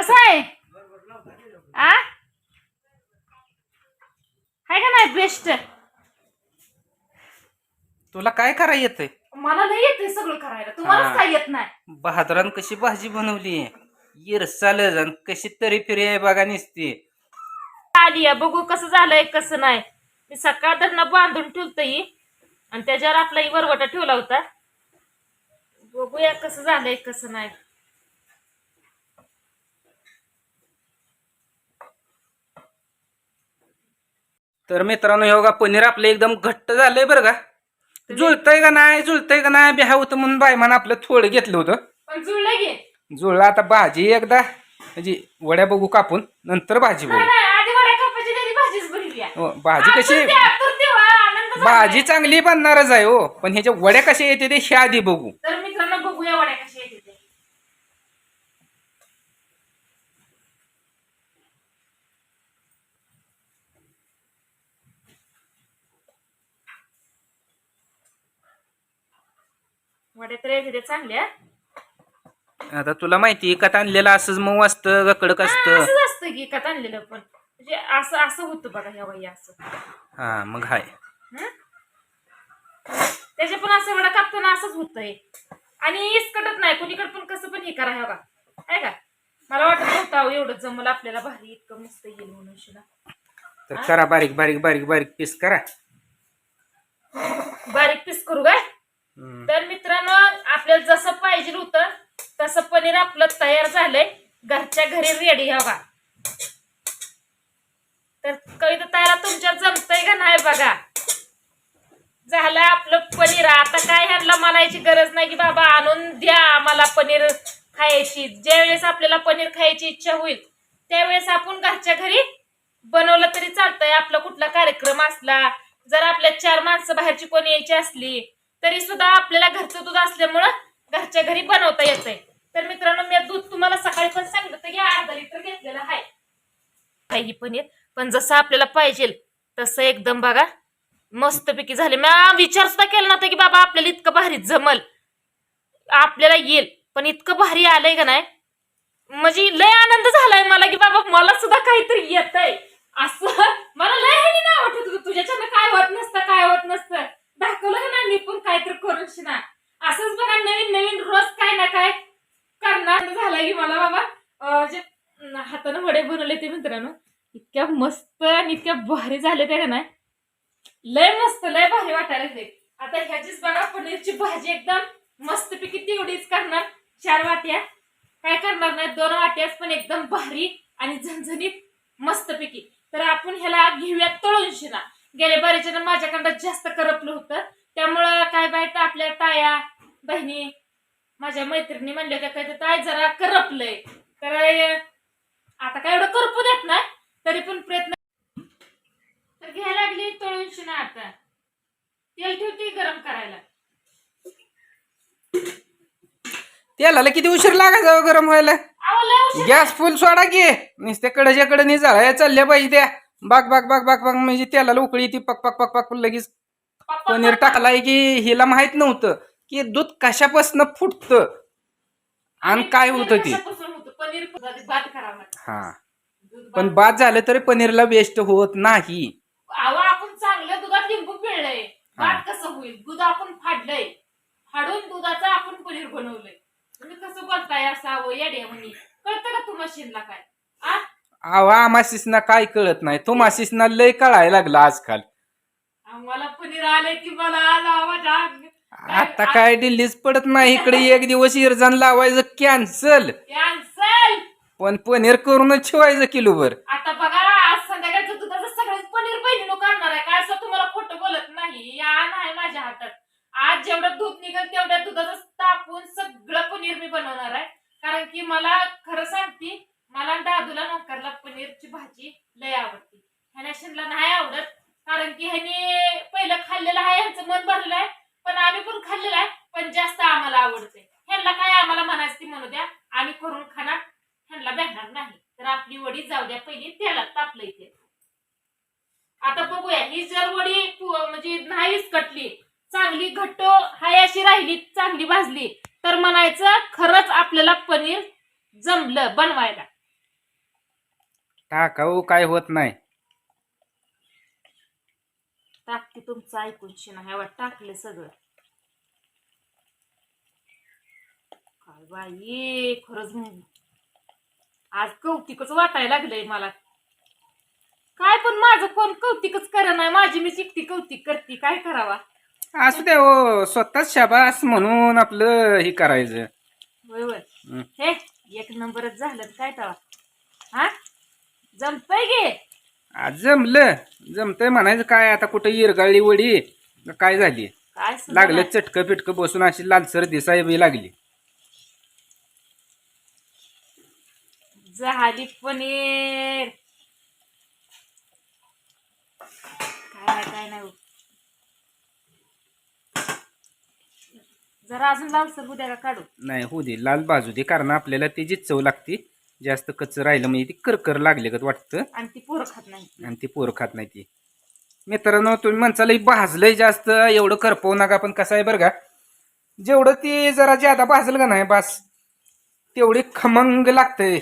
कसं आहे? आ? हाय का नाही बेस्ट तुला काय करा येतंय? मला नाही येते सगळं करायला. तुम्हालाच हा. काय येत नाही? बहादरान कशी भाजी बनवली? इरसाल आणि कशी तरी फिरी आहे बघा निसती. आली आहे. बघू कसं झालंय कसं नाही. मी सकाळ धरणं बांधून ठेवतं ही. आणि त्याच्यावर आपला वरवटा ठेवला होता. बघूया कसं झालंय कसं नाही. तर मित्रांनो हे बघा पनीर आपलं एकदम घट्ट झालंय बरं का. जुळतंय का नाही जुळतंय का नाही बिहा होतं म्हणून बायमान आपलं थोडं घेतलं होतं. जुळलं आता भाजी एकदा म्हणजे वड्या बघू कापून नंतर भाजी बघू. हो, भाजी कशी. भाजी चांगली बनणारच आहे हो. पण ह्याच्या वड्या कशा येते ते ह्या आधी बघू तर मित्रांनो बघूया वड्या कशा येते ते वड्या तर चांगल्या. आता तुला माहिती का आणलेलं असंच मऊ असतं का कडक हा, असतं. असंच असतं की कथ आणलेलं पण. म्हणजे असं असं होतं बघा ह्या वही असं. हा मग हाय. हं? त्याचे पण असं वडा कापताना असंच होतंय. आणि इसकटत नाही कुणीकडे पण कसं पण हे करा हे बघा आहे का? मला वाटत नव्हतं अहो, एवढं जमल आपल्याला भारी इतकं मस्त येईल म्हणून शिना तर करा बारीक बारीक बारीक बारीक पीस करा. बारीक पीस करू काय. तर मित्रांनो आपल्याला जसं पाहिजे होतं तसं पनीर आपलं तयार झालंय. घरच्या घरी रेडी हवा. तर कविता तारा तुमच्या जमतय का नाही बघा? झालं आपलं पनीर. आता काय ह्यांना म्हणायची गरज नाही की बाबा आणून द्या आम्हाला पनीर खायची. ज्यावेळेस आपल्याला पनीर खायची इच्छा होईल त्यावेळेस आपण घरच्या घरी बनवलं तरी चालतंय. आपला कुठला कार्यक्रम असला जर आपल्या चार माणसं बाहेरची कोणी यायची असली तरी सुद्धा आपल्याला घरचं दूध असल्यामुळं घरच्या घरी बनवता येतंय. तर मित्रांनो मी दूध तुम्हाला सकाळी पण सांगितलं तर अर्धा लिटर घेतलेलं आहे. काही पनीर पण जसं आपल्याला पाहिजे तसं एकदम बघा मस्तपैकी झाले. मी विचार सुद्धा केला नव्हता की बाबा आपल्याला इतकं भारी जमल. आपल्याला येईल पण इतकं भारी आलंय का नाही? म्हणजे लय आनंद झालाय मला की बाबा मला सुद्धा काहीतरी येतंय. असं मला लय ह्यानी नाही वाटत होतं तुझ्याच्यानं काय होत नसतं काय होत नसतं दाखवलं का नाही मी पण काहीतरी करून शिना असंच बघा नवीन नवीन रोज काय ना काय करणार झालाय की मला बाबा अं, जे अं, हातानं ते मित्रांनो इतक्या मस्त आणि इतक्या भारी झाले ते का नाही. लय मस्त लय भारी वाटायला लागले. आता ह्याचीच बघा पनीरची भाजी एकदम मस्तपैकी तेवढीच करणार. चार वाट्या. काय करणार नाही दोन वाट्याच पण एकदम भारी आणि झणझणीत मस्तपैकी. तर आपण ह्याला घेऊयात तळून शिना गेल्या बऱ्याच्या माझ्याकडं जास्त करपलं होतं. त्यामुळं काय बाय आपल्या ताया बहिणी माझ्या मैत्रिणी म्हणल्या होत्या काय ते ताय जरा करपलंय. तर आता काय एवढं करपू देत नाही तरी पण प्रयत्न तर घ्यायला लागली तळून शिना आता. तेल ठेवते गरम करायला. तेलाला किती उशीर लागायचा गरम व्हायला? गॅस फुल सोडा की. नुसत्या कडेच्या कडे नाही झाला चालल्या पाहिजे त्या. बाग बाग बाग बाग बाग म्हणजे तेलाला उकळी ती पक पक पक पक लगेच पनीर टाकलाय की हिला माहीत नव्हतं की दूध कशापासून फुटतं आणि काय होतं ती? पनीर भात करावं. हा. पण. बाद झालं तरी पनीरला वेस्ट होत नाही. अहो आपण चांगल्या दुधात लिंबू पिळलंय. कसं होईल? दूध आपण फाडलंय. फाडून दुधाचं आपण पनीर बनवलंय. तुम्ही कसं बोलताय असं अहो येड्या म्हणे कळतं का काय? आ? आवा मासीसना काय कळत नाही. तो मासीसना लय कळायला लागला आजकाल. आम्हाला पनीर आलंय की मला आता काय डिल्लीच पडत नाही. इकडे एक दिवस इरजान लावायचं. कॅन्सल कॅन्सल पण पनीर करूनच ठेवायचं किलोभर आता बघा आज संध्याकाळचं दुधाचं सगळं पनीर बहिणीनं करणार आहे. काय असं तुम्हाला खोटं बोलत नाही. या नाही माझ्या हातात. आज जेवढं दूध निघेल तेवढ्या दुधाचं तापून सगळं पनीर मी बनवणार आहे. कारण की मला खरं सांगते मला दादूला नोकरला पनीरची भाजी लय आवडते ह्या नॅशनला नाही आवडत कारण की ह्याने पहिलं खाल्लेलं आहे ह्यांचं मन भरलेलं आहे पण आम्ही पण खाल्लेलं आहे पण जास्त आम्हाला आवडते ह्यांना काय आम्हाला म्हणायचं ती म्हणू द्या आम्ही करून खाणार ह्यांना भेटणार नाही तर आपली वडी जाऊ द्या पहिली तेलात तापलं इथे बघूया ही जर वडी म्हणजे नाहीच कटली चांगली घट्ट हाय अशी राहिली चांगली भाजली तर म्हणायचं खरंच आपल्याला पनीर जमलं बनवायला. टाकाऊ काय होत नाही. टाकते तुमचं ऐकून शिना ह्या टाकले सगळं. काय बाई खरंच आज कौतिकच वाटायला लागलंय मला. पण माझं कोण कौतिकच करा नाही. माझी मी चिकती कौतिक करते. काय करावा? असू द्या हो स्वतःच शाबास म्हणून आपलं हे करायचं. होय होय हं. हे एक नंबरच झालं काय तवा? हा? जमतय गे आज जमलं. जमतंय म्हणायचं काय आता कुठं इरगाळली वडी? का काय झाली? काय लागलं नाही. चटकं पिटकं बसून अशी लालसर दिसाय बी लागली. झाली पनीर. काय नाही काय नाही हो. जरा अजून लालसर काढू? नाही होऊ दे. लाल बाजू दे कारण आपल्याला त्याची चव लागते जास्त कच्च राहिलं म्हणजे ती करकर लागले का वाटतं? आणि ती पोरं खात नाही. आणि ती पोरं खात नाही ती. मित्रांनो तुम्ही म्हणचाल भाजलंय जास्त एवढं करपवू नका पण कसं आहे बरं का जेवढं ते जरा ज्यादा भाजलं का नाही बास तेवढी खमंग लागतंय.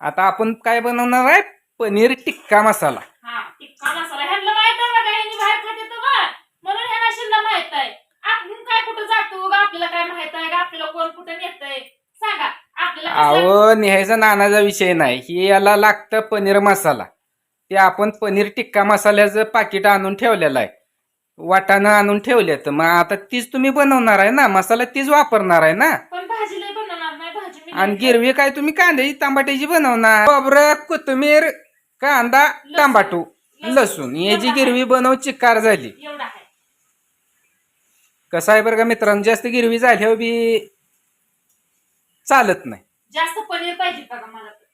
आता आपण काय बनवणार आहे? पनीर टिक्का मसाला. हा टिक्का मसाला ह्यांना माहीत आहे बघा ह्यांनी बाहेर खात येतं बा म्हणून ह्यांना शिल्ला माहीत आहे. आपण काय कुठं जातो का आपल्याला काय माहीत आहे का? आपल्याला कोण कुठं नेतंय? सांगा. आपल्याला कसं- अहो न्यायचा नानाचा विषय नाही. ही याला लागतं पनीर मसाला. ते आपण पनीर टिक्का मसाल्याचं पाकिट आणून ठेवलेलं आहे. वाटाणं आणून ठेवले तर मग आता तीच तुम्ही बनवणार आहे ना? मसाला तीच वापरणार आहे ना? पण भाजी लय बनवणार नाही. भाजी मी आणि गिरवी काय तुम्ही कांद्याची तांबाट्याची बनवणार? खोबरं कोथिंबीर कांदा तांबाटू लसूण. याची गिरवी बनव चिकार झाली. खात. एवढा आहे. कसं आहे बरं का मित्रांनो जास्त गिरवी झाल्यावर बी चालत नाही. जास्त पनीर पाहिजे बघा मला तर.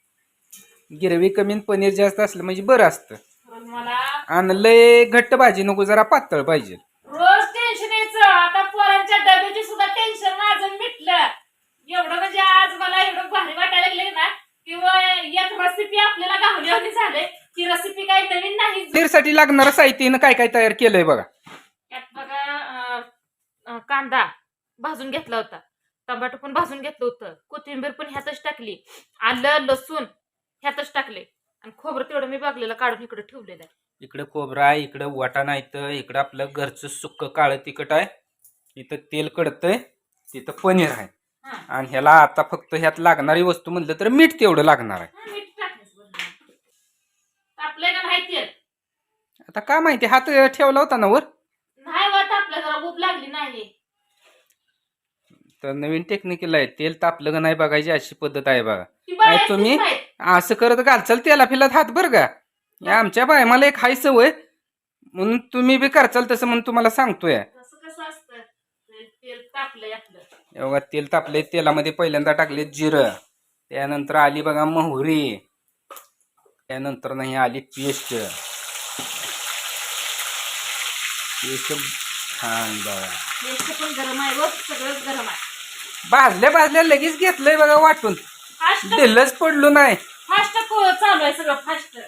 गिरवी कमी आणि पनीर जास्त असलं म्हणजे बरं असतं. रोज मला आणि लय घट्ट भाजी नको जरा पातळ पाहिजे रोज टेन्शन यायचं आता पोरांच्या डब्याची सुद्धा टेन्शन माझं मिटलं एवढं म्हणजे आज मला एवढं भारी वाटायला लागले ना किंवा एक रेसिपी आपल्याला झाले रेसिपी काही नवीन नाही. पनीरसाठी लागणारं साहित्यानं काय काय तयार केलंय बघा. त्यात बघा अं, अं, कांदा भाजून घेतला होता. टमाटो पण भाजून घेतलं होतं. कोथिंबीर पण ह्यातच टाकली. आलं लसूण ह्यातच टाकले. आणि खोबरं तेवढं मी बागलेलं काढून इकडे ठेवलेलं आहे. इकडं खोबरं आहे इकडं वाटाणा इथं इकडं आपलं घरचं सुक्क काळं तिखट आहे. इथं तेल कडतंय तिथं पनीर आहे. आणि ह्याला आता फक्त ह्यात लागणारी वस्तू म्हणलं तर मीठ तेवढं लागणार आहे. का आता काय माहिती हात ठेवला होता ना वर? तर नवीन टेक्निकल आहे तेल तापलं का नाही बघायची अशी पद्धत आहे बघा. तुम्ही? असं करत घालचाल तेला फिलात हात बरं का. आमच्या बाय मला एक हाय सवय म्हणून तुम्ही बी करचाल तसं म्हणून तुम्हाला सांगतोय. तेल तापलंय आपलं. एवढा तेल तापले तेलामध्ये पहिल्यांदा टाकले जिरं. त्यानंतर आली बघा मोहरी. त्यानंतर नाही आली पेस्ट. पेस्ट छान बघा. भाजल्या भाजल्या लगेच घेतलंय बघा वाटून. दिलंच पडलो नाही. फास्ट चालू आहे सगळं फास्ट.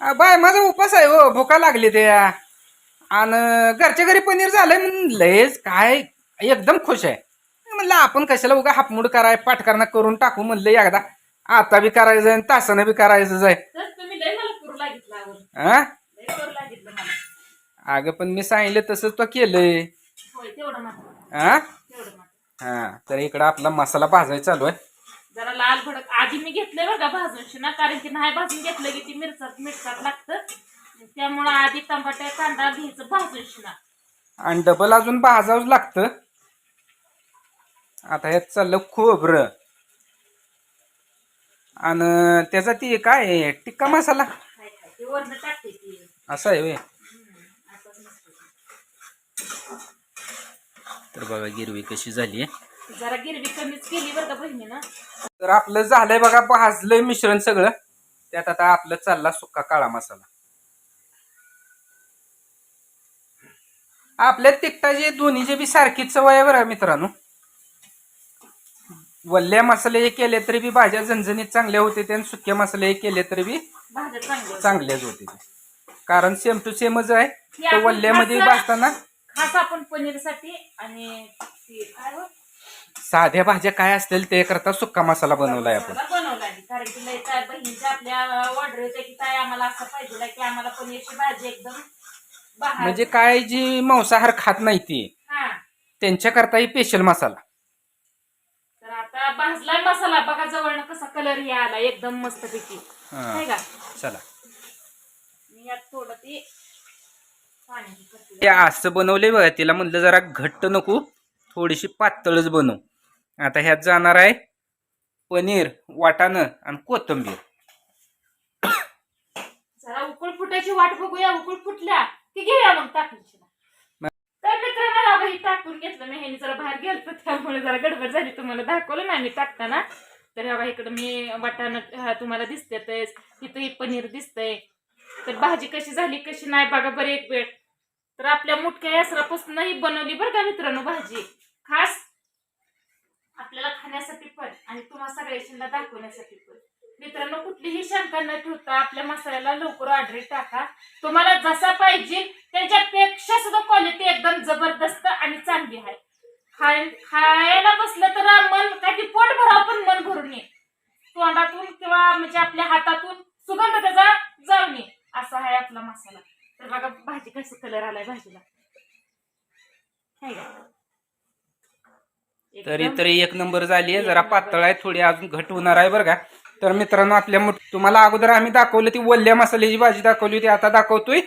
बाय माझा उपास आहे हो भुका लागली ते आणि घरच्या घरी पनीर झालंय म्हणून लयच काय एकदम खुश आहे. म्हणलं आपण कशाला उगा हापमूड कराय पाठकारणा करून टाकू? म्हणलं एकदा आता बी करायचं आणि तासानं बी करायचंच आहे तर तुम्ही लय मला करू लागितलं आवड हा लय करू लागितलं मला. अगं पण मी सांगितलं तसंच तो केलंय. होय तेवढं मात्र हा तेवढं मात्र हा तर इकडं आपला मसाला भाजायचा चालू आहे. जरा लाल भडक. आधी मी घेतलंय बघा भाजून शिना कारण की नाही भाजून घेतलं की ती मिरचात मिरचात लागतं. त्यामुळं आधी टमाटर कांदा घ्यायचं भाजून शिना आणि डबल अजून भाजावंच लागतं. आता ह्यात चाललं खोबरं. आणि त्याचा ती काय टिक्का मसाला? असं आहे. तर बघा गिरवी कशी झाली. जरा गिरवी कमीच केली बरं का बहिणीनं तर आपलं झालंय बघा भाजलंय मिश्रण सगळं. त्यात आता आपलं चालला सुका काळा मसाला. आपल्या तिखटाचे दोन्हीचे बी सारखीच सवय बरं मित्रांनो. वल्ल्या मसाले हे केले तरी बी भाज्या झणझणीत चांगल्या होते आणि सुक्या मसाले हे केले तरी बी भाज्या चांगल्या चांगल्याच होते कारण सेम टू सेमच आहे. तर आपण वल्ल्यामध्ये भाजताना खास आपण पनीरसाठी आणि ते काय हो? साध्या भाज्या काय असतील ते करता सुक्का मसाला बनवलाय आपण. मसाला बनवलाय. कारण की लय काय बहिणीच्या आपल्या ऑर्डर होते की काय आम्हाला असं पाहिजे की आम्हाला पनीरची भाजी एकदम बहार म्हणजे काय जी मांसाहार खात नाही ती हा. त्यांच्याकरता ही स्पेशल मसाला. आता भाजलाय मसाला. बघा जवळनं कसा कलर हे आला एकदम मस्त पैकी. नाही का? चला. मी यात थोडं ते पाणी करते. ते असं बनवले बघा तिला म्हणलं जरा घट्ट नको थोडीशी पातळच बनव. आता ह्यात जाणार आहे पनीर वाटाणं आणि कोथिंबीर. जरा उकळ फुटायची वाट बघूया उकळ फुटल्या की घेऊया मग टाकायची तर मित्रांनो हा बाई टाकून घेतलं मी. ह्यानी जरा बाहेर गेलं त्यामुळे जरा गडबड झाली. तुम्हाला दाखवलं ना मी टाकताना. तर ह्या इकडं मी वाटाणा तुम्हाला दिसतेच तिथं पनीर दिसतंय. तर भाजी कशी झाली कशी नाही बघा बरं एक वेळ. तर आपल्या मुटक्या यासरापासूनही बनवली बरं का मित्रांनो भाजी. खास आपल्याला खाण्यासाठी पण आणि तुम्हा सगळ्याशींना दाखवण्यासाठी पण. मित्रांनो कुठलीही शंका न ठेवता आपल्या मसाल्याला लवकर ऑर्डर टाका. तुम्हाला जसा पाहिजे त्याच्यापेक्षा सुद्धा क्वालिटी एकदम जबरदस्त आणि चांगली आहे. खाय खायला बसलं तर मन काही पोट भरावं पण मन भरून ये. तोंडातून किंवा म्हणजे आपल्या हातातून सुगंध त्याचा जाऊन ये. असा आहे आपला मसाला. तर बघा भाजी कसं कलर आलाय भाजीला. तरी तरी एक नंबर झाली आहे. जरा पातळ आहे थोडी अजून घट होणार आहे बरं का. तर मित्रांनो आपल्या तुम्हाला अगोदर आम्ही दाखवलं ती वल्ल्या मसाल्याची भाजी दाखवली होती. आता दाखवतोय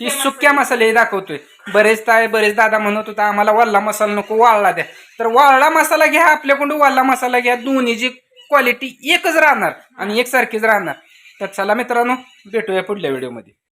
ही सुक्या मसाले दाखवतोय. बरेच ताय बरेच दादा म्हणत होता आम्हाला वल्ला मसाला नको वाळला द्या. तर वाळला मसाला घ्या आपल्याकडून वाळला मसाला घ्या दोन्हीची क्वालिटी एकच राहणार आणि एकसारखीच राहणार. तर चला मित्रांनो भेटूया पुढल्या व्हिडिओमध्ये